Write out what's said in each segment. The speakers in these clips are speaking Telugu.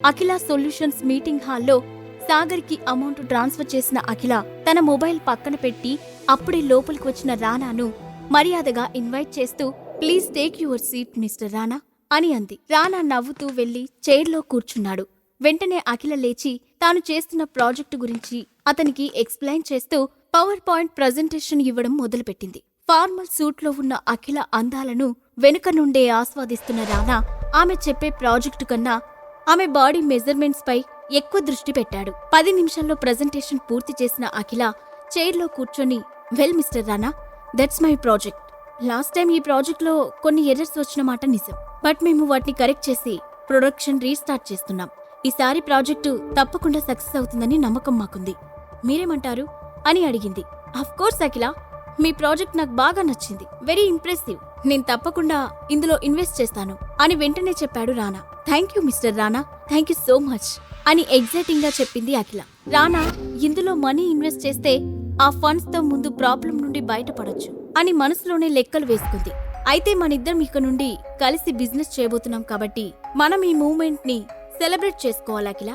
అఖిల సొల్యూషన్స్ మీటింగ్ హాల్లో సాగర్కి అమౌంట్ ట్రాన్స్ఫర్ చేసిన అఖిల తన మొబైల్ పక్కన పెట్టి అప్పుడే లోపలికి వచ్చిన రానాను మర్యాదగా ఇన్వైట్ చేస్తూ please take your seat mister Rana అని అంది. రానా నవ్వుతూ వెళ్ళి చైర్లో కూర్చున్నాడు. వెంటనే అఖిల లేచి తాను చేస్తున్న ప్రాజెక్టు గురించి అతనికి ఎక్స్ప్లెయిన్ చేస్తూ పవర్ పాయింట్ ప్రజెంటేషన్ ఇవ్వడం మొదలుపెట్టింది. ఫార్మల్ సూట్లో ఉన్న అఖిల అందాలను వెనుక నుండే ఆస్వాదిస్తున్న రానా ఆమె చెప్పే ప్రాజెక్టు కన్నా ఆమె బాడీ మెజర్మెంట్స్ పై ఎక్కువ దృష్టి పెట్టాడు. పది నిమిషాల్లో ప్రజెంటేషన్ పూర్తి చేసిన అఖిల చైర్లో కూర్చొని well mister Rana that's my project. Last time ఈ ప్రాజెక్ట్లో కొన్ని ఎర్రర్స్ వచ్చిన మాట నిజం. బట్ మేము వాటిని కరెక్ట్ చేసి ప్రొడక్షన్ రీస్టార్ట్ చేస్తున్నాం. ఈసారి ప్రాజెక్టు తప్పకుండా సక్సెస్ అవుతుందని నమ్మకం మాకుంది. మీరేమంటారు? అని అడిగింది. Of course Akhila. Me project నాకు బాగా నచ్చింది. Very impressive. నేను తప్పకుండా ఇందులో ఇన్వెస్ట్ చేస్తాను. అని వెంటనే చెప్పాడు Rana. Thank you mister Rana. Thank you so much అని ఎగ్జైటింగ్గా చెప్పింది అఖిల. రానా ఇందులో మనీ ఇన్వెస్ట్ చేస్తే ఆ ఫండ్స్తో ముందు ప్రాబ్లం నుండి బయటపడొచ్చు అని మనసులోనే లెక్కలు వేసుకుంది. అయితే మనిద్దరం ఇక నుండి కలిసి బిజినెస్ చేయబోతున్నాం కాబట్టి మనం ఈ మూమెంట్ని సెలబ్రేట్ చేసుకోవాలి అఖిల.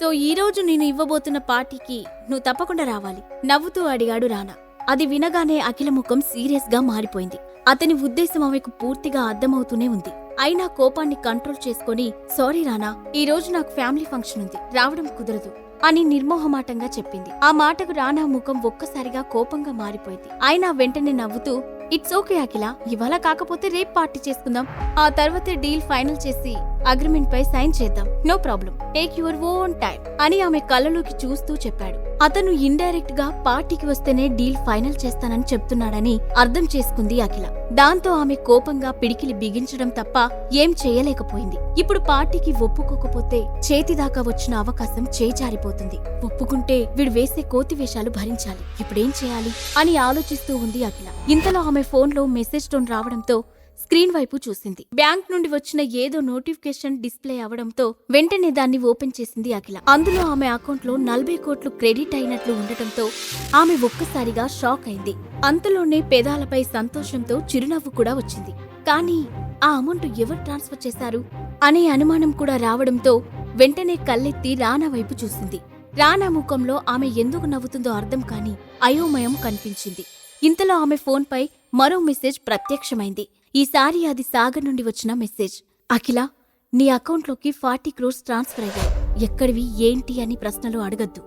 సో ఈ రోజు నేను ఇవ్వబోతున్న పార్టీకి నువ్వు తప్పకుండా రావాలి నవ్వుతూ అడిగాడు రానా. అది వినగానే అఖిల ముఖం సీరియస్గా మారిపోయింది. అతని ఉద్దేశం ఆమెకు పూర్తిగా అర్థమవుతూనే ఉంది. అయినా కోపాన్ని కంట్రోల్ చేసుకొని సారీ రానా ఈరోజు నాకు ఫ్యామిలీ ఫంక్షన్ ఉంది రావడం కుదరదు అని నిర్మోహమాటంగా చెప్పింది. ఆ మాటకు రానా ముఖం ఒక్కసారిగా కోపంగా మారిపోయింది. అయినా వెంటనే నవ్వుతూ ఇట్స్ ఓకే అఖిల ఇవాళ కాకపోతే రేపు పార్టీ చేసుకుందాం. ఆ తర్వాతే డీల్ ఫైనల్ చేసి అగ్రిమెంట్ పై సైన్ చేద్దాం. No problem. Take your own time అని ఆమె కళ్ళలోకి చూస్తూ చెప్పాడు. అతను ఇండైరెక్ట్గా పార్టీకి వస్తేనే డీల్ ఫైనల్ చేస్తానని చెప్తున్నాడని అర్థం చేసుకుంది అఖిల. దాంతో ఆమె కోపంగా పిడికిలి బిగించడం తప్ప ఏం చేయలేకపోయింది. ఇప్పుడు పార్టీకి ఒప్పుకోకపోతే చేతిదాకా వచ్చిన అవకాశం చేజారిపోతుంది. ఒప్పుకుంటే వీడు వేసే కోతి వేషాలు భరించాలి. ఇప్పుడేం చేయాలి? అని ఆలోచిస్తూ ఉంది అఖిల. ఇంతలో ఆమె ఫోన్లో మెసేజ్ టోన్ రావడంతో స్క్రీన్ వైపు చూసింది. బ్యాంక్ నుండి వచ్చిన ఏదో నోటిఫికేషన్ డిస్ప్లే అవడంతో వెంటనే దాన్ని ఓపెన్ చేసింది అఖిల. అందులో ఆమె అకౌంట్లో నలభై కోట్లు క్రెడిట్ అయినట్లు ఉండటంతో ఆమె ఒక్కసారిగా షాక్ అయింది. అంతలోనే పెదాలపై సంతోషంతో చిరునవ్వు కూడా వచ్చింది. కానీ ఆ అమౌంట్ ఎవరు ట్రాన్స్ఫర్ చేశారు అనే అనుమానం కూడా రావడంతో వెంటనే కళ్ళెత్తి రానా వైపు చూసింది. రానా ముఖంలో ఆమె ఎందుకు నవ్వుతుందో అర్థం కాని అయోమయం కనిపించింది. ఇంతలో ఆమె ఫోన్పై మరో మెసేజ్ ప్రత్యక్షమైంది. ఈసారి అది సాగర్ నుండి వచ్చిన మెసేజ్. అఖిల నీ అకౌంట్లోకి ఫార్టీ క్రోర్స్ ట్రాన్స్ఫర్ అయ్యాయి. ఎక్కడివి ఏంటి అని ప్రశ్నలు అడగద్దు.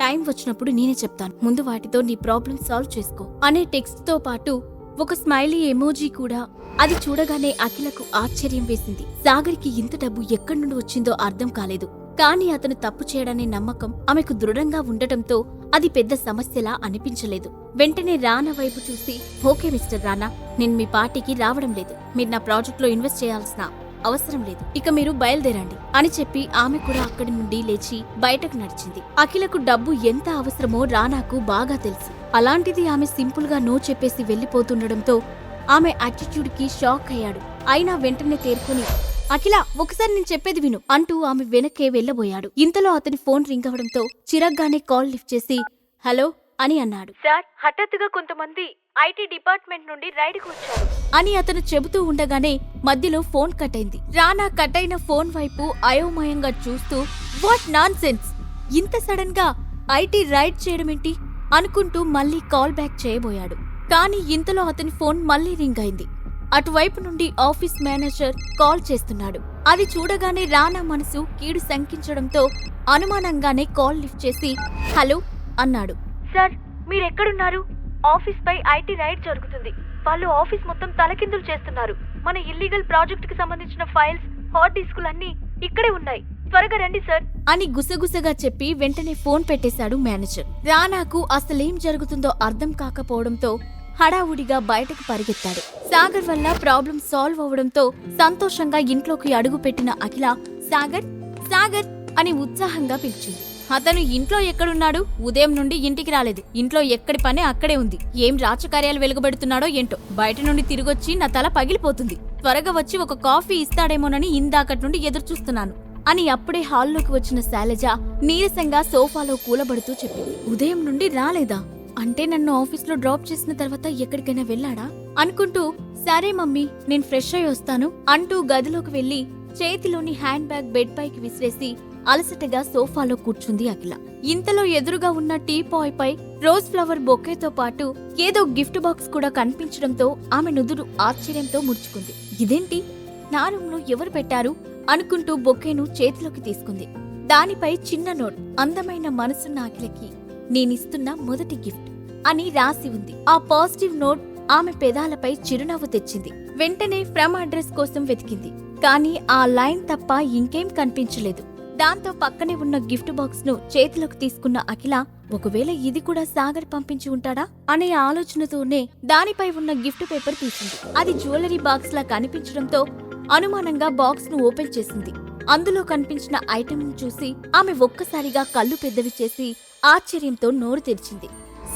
టైం వచ్చినప్పుడు నేనే చెప్తాను. ముందు వాటితో నీ ప్రాబ్లం సాల్వ్ చేసుకో. అనే టెక్స్ట్తో పాటు ఒక స్మైలీ ఎమోజీ కూడా. అది చూడగానే అఖిలకు ఆశ్చర్యం వేసింది. సాగర్కి ఇంత డబ్బు ఎక్కడి నుండి వచ్చిందో అర్థం కాలేదు. కానీ అతను తప్పు చేయడనే నమ్మకం ఆమెకు దృఢంగా ఉండటంతో అది పెద్ద సమస్యలా అనిపించలేదు. వెంటనే రానా వైపు చూసి ఓకే మిస్టర్ రానా నేను మీ పార్టీకి రావడం లేదు. మీరు నా ప్రాజెక్ట్లో ఇన్వెస్ట్ చేయాల్సిన అవసరం లేదు. ఇక మీరు బయలుదేరండి. అని చెప్పి ఆమె కూడా అక్కడి నుండి లేచి బయటకు నడిచింది. అఖిలకు డబ్బు ఎంత అవసరమో రానాకు బాగా తెలుసు. అలాంటిది ఆమె సింపుల్గా నో చెప్పేసి వెళ్ళిపోతుండడంతో ఆమె అటిట్యూడ్కి షాక్ అయ్యాడు. అయినా వెంటనే తేరుకుని అఖిల ఒకసారి నేను చెప్పేది విను. అంటూ ఆమె వెనక్కే వెళ్ళబోయాడు ఇంతలో అతని ఫోన్ రింగ్ అవడంతో చిరగ్గానే కాల్ లిఫ్ట్ చేసి హలో అని అన్నాడు. సార్ హఠాత్తుగా కొంతమంది ఐటీ డిపార్ట్మెంట్ నుండి రైడ్కి వచ్చారు. అని అతను చెబుతూ ఉండగానే మధ్యలో ఫోన్ కట్ అయింది. రానా కట్ అయిన ఫోన్ వైపు అయోమయంగా చూస్తూ వాట్ నాన్ సెన్స్ ఇంత సడన్గా ఐటీ రైడ్ చేయడమేంటి? అనుకుంటూ మళ్ళీ కాల్ బ్యాక్ చేయబోయాడు. కానీ ఇంతలో అతని ఫోన్ మళ్ళీ రింగ్ అయింది. అటువైపు నుండి ఆఫీస్ మేనేజర్ కాల్ చేస్తున్నాడు. అది చూడగానే రానా మనసు కీడు శంకించడంతో అనుమానంగానే కాల్ లిఫ్ట్ చేసి హలో అన్నాడు. సార్ మీరు ఎక్కడున్నారు ఆఫీస్ పై ఐటీ రైడ్ జరుగుతుంది. వాళ్ళు ఆఫీస్ మొత్తం తలకిందులు చేస్తున్నారు. మన ఇల్లీగల్ ప్రాజెక్ట్కి సంబంధించిన ఫైల్స్ హార్డ్ డిస్కులన్నీ ఇక్కడే ఉన్నాయి. త్వరగా రండి సార్. అని గుసగుసగా చెప్పి వెంటనే ఫోన్ పెట్టేశాడు మేనేజర్. రానాకు అసలేం జరుగుతుందో అర్థం కాకపోవడంతో హడావుడిగా బయటకు పరిగెత్తాడు. సాగర్ వల్ల ప్రాబ్లం సాల్వ్ అవడంతో సంతోషంగా ఇంట్లోకి అడుగుపెట్టిన అఖిల సాగర్ సాగర్ అని ఉత్సాహంగా పిలిచింది. అతను ఇంట్లో ఎక్కడున్నాడు? ఉదయం నుండి ఇంటికి రాలేదు. ఇంట్లో ఎక్కడి పని అక్కడే ఉంది. ఏం రాచకార్యాలు వెలుగబెడుతున్నాడో ఏంటో? బయట నుండి తిరిగొచ్చి నా తల పగిలిపోతుంది. త్వరగా వచ్చి ఒక కాఫీ ఇస్తాడేమోనని ఇందాకటి నుండి ఎదురుచూస్తున్నాను అని అప్పుడే హాల్లోకి వచ్చిన శైలజ నీరసంగా సోఫాలో కూలబడుతూ చెప్పింది. ఉదయం నుండి రాలేదా? అంటే నన్ను ఆఫీస్లో డ్రాప్ చేసిన తర్వాత ఎక్కడికైనా వెళ్ళాడా? అనుకుంటూ సరే మమ్మీ నేను ఫ్రెష్ అయి వస్తాను అంటూ గదిలోకి వెళ్ళి చేతిలోని హ్యాండ్ బ్యాగ్ బెడ్ పైకి విసిరేసి అలసటగా సోఫాలో కూర్చుంది అఖిల. ఇంతలో ఎదురుగా ఉన్న టీ పాయ్ పై రోజ్ ఫ్లవర్ బొకేతో పాటు ఏదో గిఫ్ట్ బాక్స్ కూడా కనిపించడంతో ఆమె నుదురు ఆశ్చర్యంతో ముడుచుకుంది. ఇదేంటి? నా రూమ్లో ఎవరు పెట్టారు? అనుకుంటూ బొకేను చేతిలోకి తీసుకుంది. దానిపై చిన్న నోట్ అందమైన మనసున్న అఖిలకి నేనిస్తున్న మొదటి గిఫ్ట్ అని రాసి ఉంది. ఆ పాజిటివ్ నోట్ ఆమె పెదాలపై చిరునవ్వు తెచ్చింది. వెంటనే ఫ్రమ్ అడ్రస్ కోసం వెతికింది. కానీ ఆ లైన్ తప్ప ఇంకేం కనిపించలేదు. దాంతో పక్కనే ఉన్న గిఫ్ట్ బాక్స్ను చేతిలోకి తీసుకున్న అఖిల ఒకవేళ ఇది కూడా సాగర్ పంపించి ఉంటాడా? అనే ఆలోచనతోనే దానిపై ఉన్న గిఫ్ట్ పేపర్ తీసింది. అది జ్యువెలరీ బాక్స్ లా కనిపించడంతో అనుమానంగా బాక్స్ను ఓపెన్ చేసింది. అందులో కనిపించిన ఐటెం చూసి ఆమె ఒక్కసారిగా కళ్ళు పెద్దవి చేసి ఆశ్చర్యంతో నోరు తెరిచింది.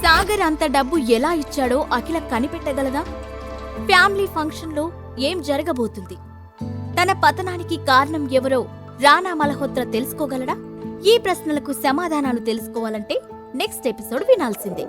సాగర్ అంత డబ్బు ఎలా ఇచ్చాడో అఖిల కనిపెట్టగలదా? ఫ్యామిలీ ఫంక్షన్లో ఏం జరగబోతుంది? తన పతనానికి కారణం ఎవరో రానా మల్హోత్రా తెలుసుకోగలడా? ఈ ప్రశ్నలకు సమాధానాలు తెలుసుకోవాలంటే నెక్స్ట్ ఎపిసోడ్ వినాల్సిందే.